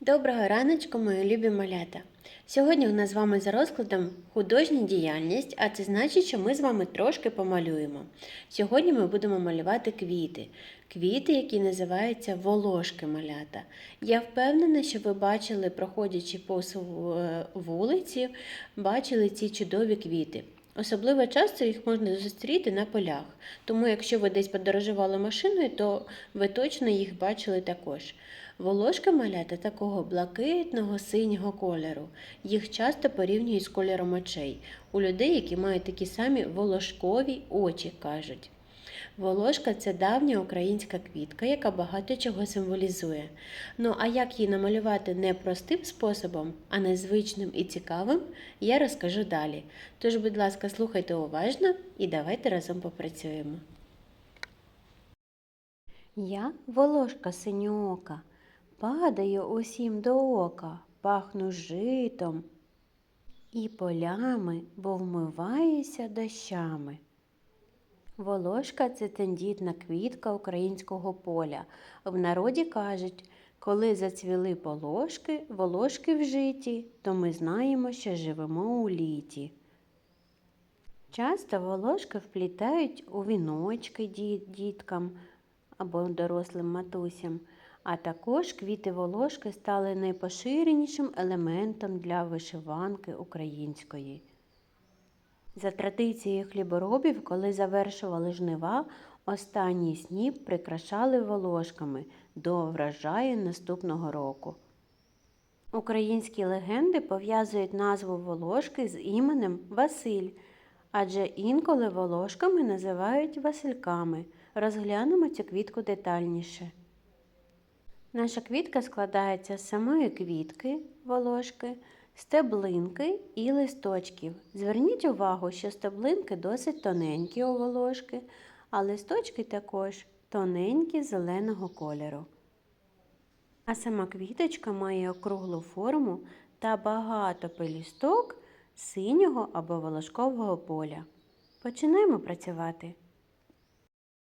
Доброго раночку, мої любі малята! Сьогодні у нас з вами за розкладом художня діяльність, а це значить, що ми з вами трошки помалюємо. Сьогодні ми будемо малювати квіти. Квіти, які називаються волошки малята. Я впевнена, що ви бачили, проходячи по е, вулиці, бачили ці чудові квіти. Особливо часто їх можна зустріти на полях. Тому, якщо ви десь подорожували машиною, то ви точно їх бачили також. Волошки малята такого блакитного синього кольору. Їх часто порівнюють з кольором очей. У людей, які мають такі самі волошкові очі, кажуть. Волошка це давня українська квітка, яка багато чого символізує. Ну а як її намалювати не простим способом, а незвичним і цікавим, я розкажу далі. Тож, будь ласка, слухайте уважно і давайте разом попрацюємо. Я волошка синьоока, падаю усім до ока, пахну житом і полями, бо вмиваюся дощами. Волошка це тендітна квітка українського поля. В народі кажуть, коли зацвіли полошки, волошки в житті, то ми знаємо, що живемо у літі. Часто волошки вплітають у віночки діткам або дорослим матусям, а також квіти волошки стали найпоширенішим елементом для вишиванки української. За традицією хліборобів, коли завершували жнива, останній сніп прикрашали волошками до врожаю наступного року. Українські легенди пов'язують назву волошки з іменем Василь, адже інколи волошками називають васильками. Розглянемо цю квітку детальніше. Наша квітка складається з самої квітки волошки, стеблинки і листочків. Зверніть увагу, що стеблинки досить тоненькі у волошки, а листочки також тоненькі зеленого кольору. А сама квіточка має округлу форму та багато пелюсток синього або волошкового поля. Починаємо працювати.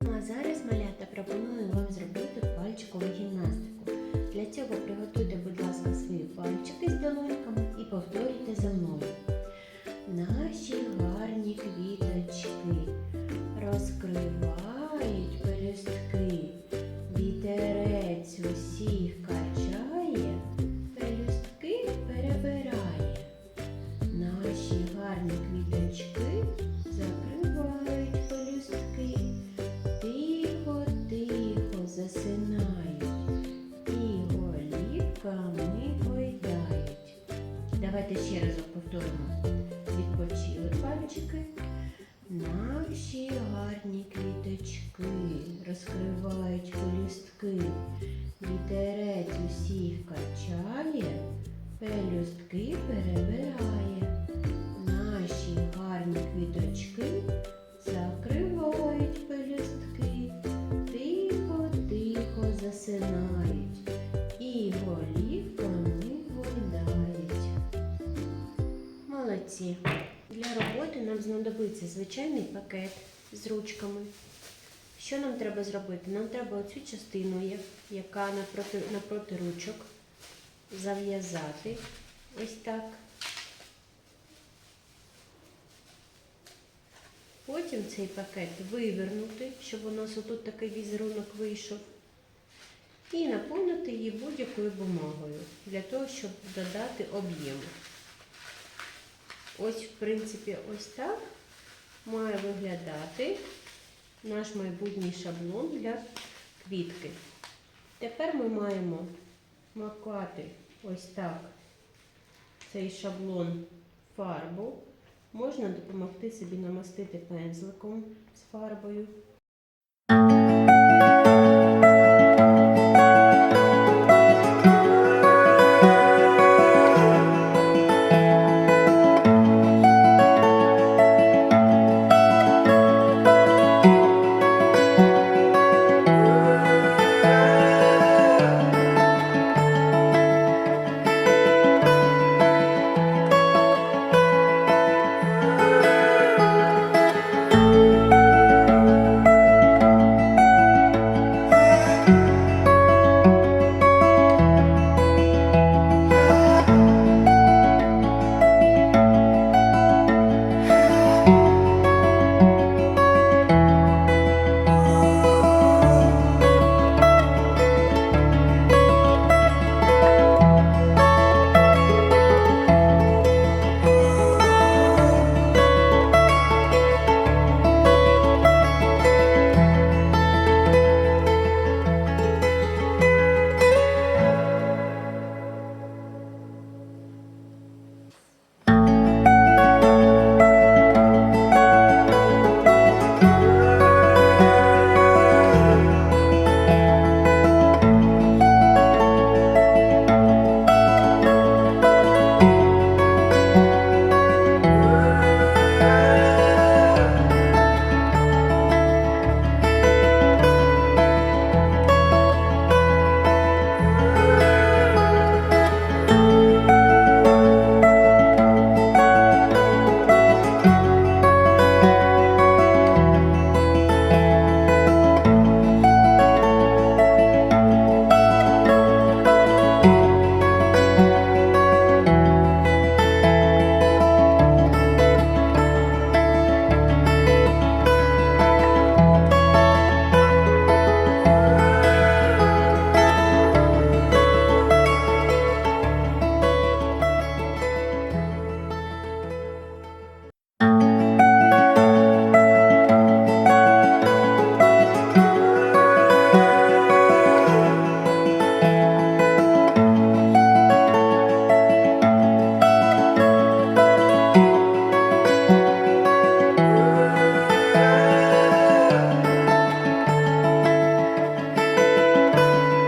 Ну а зараз, малята, пропоную вам зробити пальчикову гімнастику. Для цього приготуйте, будь ласка, свої пальчики з долоньками і повторюйте за мною. Наші гарні квіточки розкривають пелюстки. Вітерець усіх качає, пелюстки перебирає. Наші гарні квіточки Давайте ще разок повторимо. Відпочили пальчики. Наші гарні квіточки розкривають колістки. Вітерець усіх качає, пелюстки перебирає. Нам звичайний пакет з ручками. Що нам треба зробити? Нам треба оцю частину, яка напроти, напроти ручок, зав'язати ось так. Потім цей пакет вивернути, щоб у нас отут такий візерунок вийшов. І наповнити її будь-якою бумагою для того, щоб додати об'єму. Ось, в принципі, ось так має виглядати наш майбутній шаблон для квітки. Тепер ми маємо макати ось так цей шаблон фарбу. Можна допомогти собі намастити пензликом з фарбою.